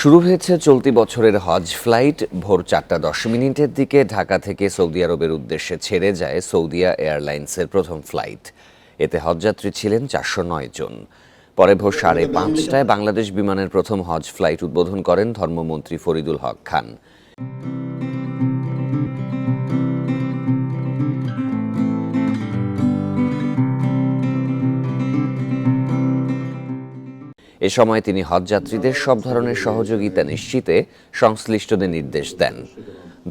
শুরু হয়েছে চলতি বছরের হজ ফ্লাইট। ভোর চারটা দশ মিনিটের দিকে ঢাকা থেকে সৌদি আরবের উদ্দেশ্যে ছেড়ে যায় সৌদিয়া এয়ারলাইন্সের প্রথম ফ্লাইট। এতে হজযাত্রী ছিলেন চারশো নয় জন। পরে ভোর সাড়ে পাঁচটায় বাংলাদেশ বিমানের প্রথম হজ ফ্লাইট উদ্বোধন করেন ধর্মমন্ত্রী ফরিদুল হক খান। এ সময় তিনি হজযাত্রীদের সব ধরনের সহযোগিতা নিশ্চিতে সংশ্লিষ্টদের নির্দেশ দেন।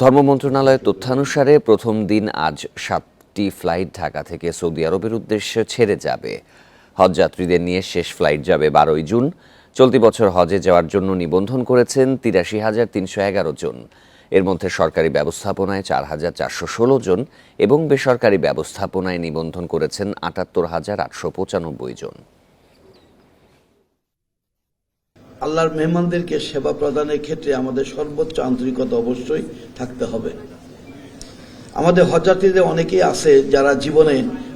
ধর্ম মন্ত্রণালয়ের তথ্যানুসারে প্রথম দিন আজ সাতটি ফ্লাইট ঢাকা থেকে সৌদি আরবের উদ্দেশ্যে ছেড়ে যাবে। হজযাত্রীদের নিয়ে শেষ ফ্লাইট যাবে বারোই জুন। চলতি বছর হজে যাওয়ার জন্য নিবন্ধন করেছেন তিরাশি হাজার তিনশো এগারো জন। এর মধ্যে সরকারি ব্যবস্থাপনায় চার হাজার চারশো ষোলো জন এবং বেসরকারি ব্যবস্থাপনায় নিবন্ধন করেছেন আটাত্তর হাজার আটশো পঁচানব্বই জন। আল্লাহর মেহমানদেরকে সেবা প্রদানের ক্ষেত্রে আমাদের সর্বোচ্চ আন্তরিকতা অবশ্যই থাকতে হবে। আমাদের হজযাত্রীদের অনেকেই আছে যারা জীবনে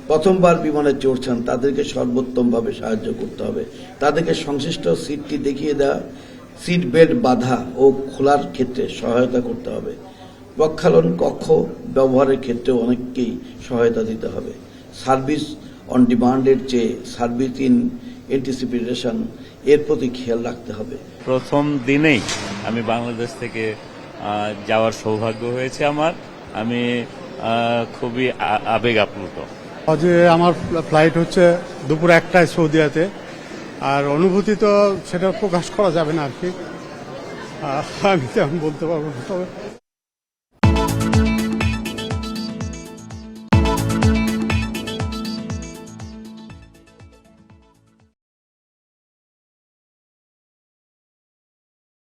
প্রথমবার বিমানে চড়ছেন, তাদেরকে সর্বোত্তমভাবে সাহায্য করতে হবে। তাদেরকে সংশ্লিষ্ট সিটটি দেখিয়ে দেওয়া, সিট বেল্ট বাধা ও খোলার ক্ষেত্রে সহায়তা করতে হবে। প্রক্ষালন কক্ষ ব্যবহারের ক্ষেত্রেও অনেককেই সহায়তা দিতে হবে। সার্ভিস অন ডিমান্ডের চেয়ে সার্ভিস ইন এন্টিসিপিটেশন এর প্রতি খেয়াল রাখতে হবে। প্রথম দিনেই আমি বাংলাদেশ থেকে যাওয়ার সৌভাগ্য হয়েছে আমার। আমি খুবই আবেগ আপ্লুত। আজকে আমার ফ্লাইট হচ্ছে দুপুর একটায় সৌদিয়াতে। আর অনুভূতি তো সেটা প্রকাশ করা যাবে না আর কি। আমি তেমন বলতে পারব না। তবে